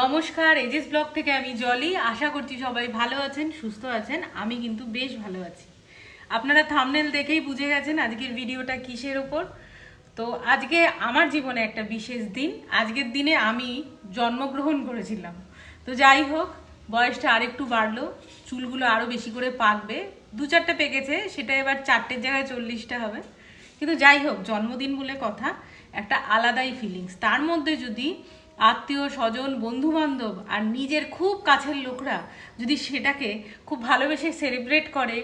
নমস্কার edges blog থেকে আমি জলি। আশা করছি সবাই ভালো আছেন, সুস্থ আছেন। আমি কিন্তু বেশ ভালো আছি। আপনারা থামনেল দেখেই বুঝে গেছেন আজকের ভিডিওটা কিসের ওপর। তো আজকে আমার জীবনে একটা বিশেষ দিন। আজকের দিনে আমি জন্মগ্রহণ করেছিলাম। তো যাই হোক, বয়সটা আরেকটু বাড়লো। চুলগুলো আরও বেশি করে পাকবে। দু চারটে পেকেছে, সেটা এবার চারটের জায়গায় চল্লিশটা হবে। কিন্তু যাই হোক, জন্মদিন বলে কথা, একটা আলাদাই ফিলিংস তার মধ্যে যদি আত্মীয় স্বজন বন্ধু বান্ধব আর নিজের খুব কাছের লোকরা যদি সেটাকে খুব ভালোবেসে সেলিব্রেট করে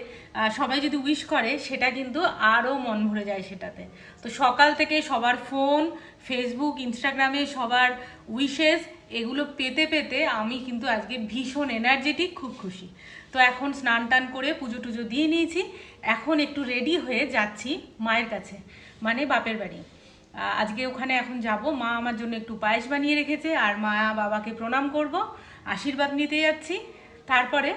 সবাই যদি উইশ করে, সেটা কিন্তু আরও মন ভরে যায় সেটাতে। তো সকাল থেকে সবার ফোন ফেসবুক ইনস্টাগ্রামে সবার উইশেস এগুলো পেতে পেতে আমি কিন্তু আজকে ভীষণ এনার্জেটিক খুব খুশি। তো এখন স্নান টান করে পুজো টুজো দিয়ে নিয়েছি। এখন একটু রেডি হয়ে যাচ্ছি মায়ের কাছে মানে বাপের বাড়ি। আজকে ওখানে এখন যাব। মা আমার জন্য একটু পায়েস বানিয়ে রেখেছে আর মা বাবাকে প্রণাম করব। আশীর্বাদ নিতে যাচ্ছি। তারপরে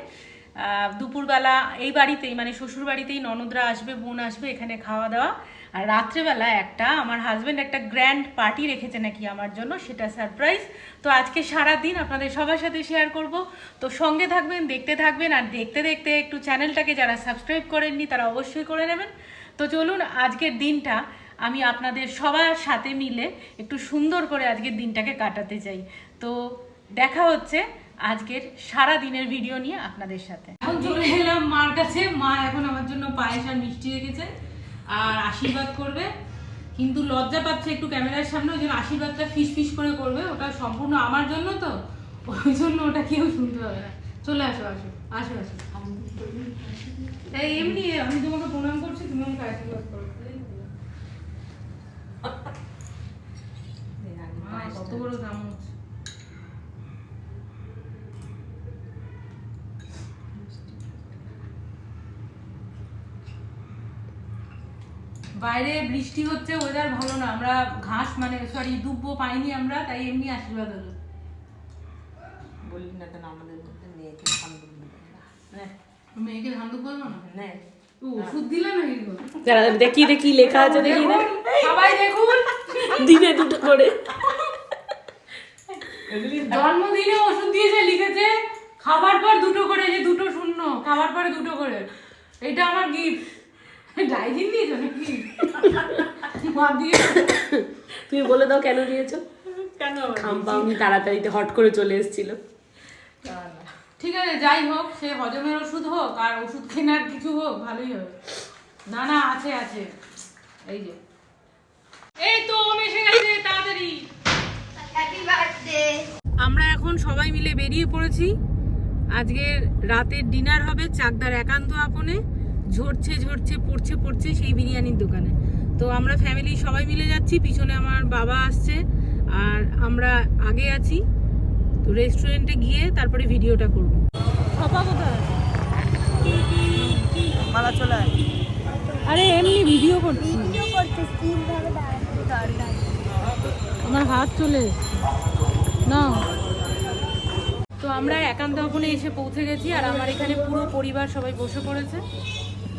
দুপুরবেলা এই বাড়িতেই মানে শ্বশুর বাড়িতেই ননদরা আসবে, বোন আসবে এখানে খাওয়া দাওয়া। আর রাত্রেবেলা একটা আমার হাজব্যান্ড একটা গ্র্যান্ড পার্টি রেখেছে নাকি আমার জন্য, সেটা সারপ্রাইজ তো আজকে সারা দিন আপনাদের সবার সাথে শেয়ার করব। তো সঙ্গে থাকবেন, দেখতে থাকবেন, আর দেখতে দেখতে একটু চ্যানেলটাকে যারা সাবস্ক্রাইব করেননি, তারা অবশ্যই করে নেবেন। তো চলুন, আজকের দিনটা আমি আপনাদের সবার সাথে মিলে একটু সুন্দর করে আজকের দিনটাকে কাটাতে চাই। তো দেখা হচ্ছে আজকের সারা দিনের ভিডিও নিয়ে আপনাদের সাথে। এখন চলে এলাম মার কাছে। মা এখন আমার জন্য পায়েস আর মিষ্টি রেখেছে আর আশীর্বাদ করবে। কিন্তু লজ্জা পাচ্ছে একটু ক্যামেরার সামনে ওই জন্য আশীর্বাদটা ফিস ফিস করে করবে। ওটা সম্পূর্ণ আমার জন্য তো। ওই জন্য ওটা কেউ শুনতে হবে না। চলে আসো আসো আসো আসো। এমনি আমি তোমাকে প্রণাম করছি তুমি আমাকে আশীর্বাদ করো মা, কত বড় চামচ বাইরে বৃষ্টি হচ্ছে ওয়েদার ভালো না। আমরা ঘাস মানে সরি দুব্বো পাইনি আমরা তাই এমনি আশীর্বাদ হলো। বললি না কেন আমাদের মধ্যে মেয়েকে ঠান্ডা নে, মেয়েকে ধান দুব্বো না? নে। ওষুধ দিলে না যারা দেখি দেখি লেখা আছে দেখি সবাই দেখুন। দিনে দুটো করে। জন্মদিনে ওষুধ দিয়েছে লিখেছে খাবার পর দুটো করে যে দুটো শূন্য খাবার পরে দুটো করে। এটা আমার গিফট দিয়েছ নাকি তুমি বলে দাও কেন দিয়েছ? কেন তাড়াতাড়িতে হট করে চলে এসেছিল। ঠিক আছে যাই হোক সে হজমের ওষুধ হোক আর ওষুধ কেনার কিছু হোক ভালোই হবে। না না আছে আছে। এই যে। এই তো এসে গেছে তাড়াতাড়ি। আমরা এখন সবাই মিলে বেরিয়ে পড়েছি। আজকের রাতের ডিনার হবে চাকদার একান্ত আপনে। ঝরছে ঝরছে পড়ছে পড়ছে সেই বিরিয়ানির দোকানে। তো আমরা ফ্যামিলি সবাই মিলে যাচ্ছি পিছনে আমার বাবা আসছে আর আমরা আগে আছি। তো রেস্টুরেন্টে গিয়ে তারপরে ভিডিওটা করব। সপা কোথায়? মালা চলে আরে এমনি ভিডিও করছি আমার হাত চলে না তো আমরা একান্ত এসে পৌঁছে গেছি আর আমার এখানে পুরো পরিবার সবাই বসে পড়েছে।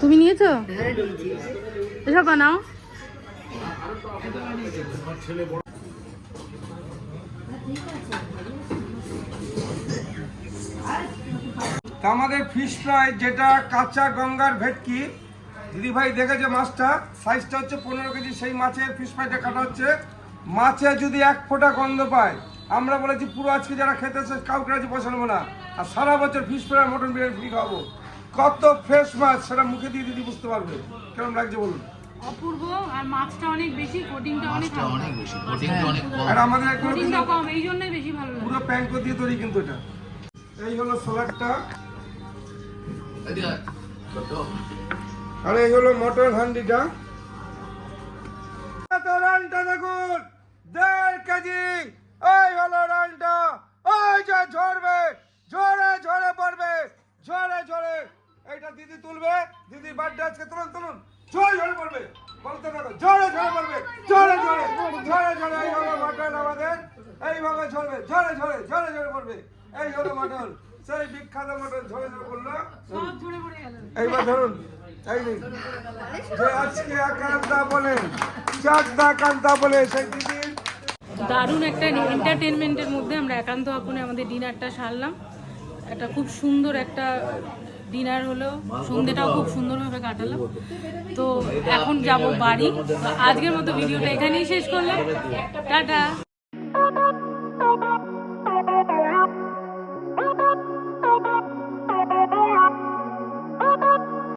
তুমি নিয়েছো? এসব বানাও। আমাদের ফিশ ফ্রাই যেটা কাঁচা গঙ্গার ভেটকি দিদি ভাই দেখেছে মাছটা? সাইজটা হচ্ছে পনেরো কেজি, সেই মাছের ফিশ ফ্রাইটা কাটা হচ্ছে। মাছে যদি এক ফোঁটা গন্ধ পায় আমরা বলেছি পুরো আজকে যারা খেতে এসে কাউকে আজ পয়সা নেব না। আর সারা বছর fish fry mutton biryani free খাব কত ফ্রেশ মাছ সেটা মুখে দিয়ে দিদি বুঝতে পারবে। কেমন লাগছে বলুন? অপূর্ব আর মাছটা অনেক বেশি কোটিংটা অনেক অনেক বেশি কোটিংটা অনেক কম। আর আমাদের একদম কোটিংটা কম এই জন্যই বেশি ভালো লাগে। পুরো প্যাঙ্কো দিয়ে তৈরি কিন্তু এটা। এই হলো স্যালাডটা এদিকে আর এই হলো মটন হান্ডিটা। রানটা দেড় এই হলো রানটা ওই যে ঝরবে ঝরে ঝরে পড়বে ঝরে ঝরে। এইটা দিদি তুলবে দিদি বার্থডে আজকে। তুলুন তুলুন। ঝরে ঝরে পড়বে। বলতে থাকো ঝরে ঝরে পড়বে ঝরে ঝরে ঝরে ঝরে। এই হলো মটন আমাদের। এইভাবে ঝরবে ঝরে ঝরে ঝরে ঝরে পড়বে। এই হলো মটন সেই বিখ্যাত মটন ঝরে ঝরে পড়ল। এইবার ধরুন এই নিন। যে আজকে একান্তা বলেন চাকদা কান্তা বলে সেই দিদির দারুণ একটা এন্টারটেনমেন্টের মধ্যে আমরা একান্ত আপনে আমাদের ডিনারটা সারলাম। একটা খুব সুন্দর একটা ডিনার হলো। সন্ধ্যেটাও খুব সুন্দরভাবে কাটালাম। তো এখন যাব বাড়ি। আজকের মতো ভিডিওটা এখানেই শেষ করলাম। টাটা!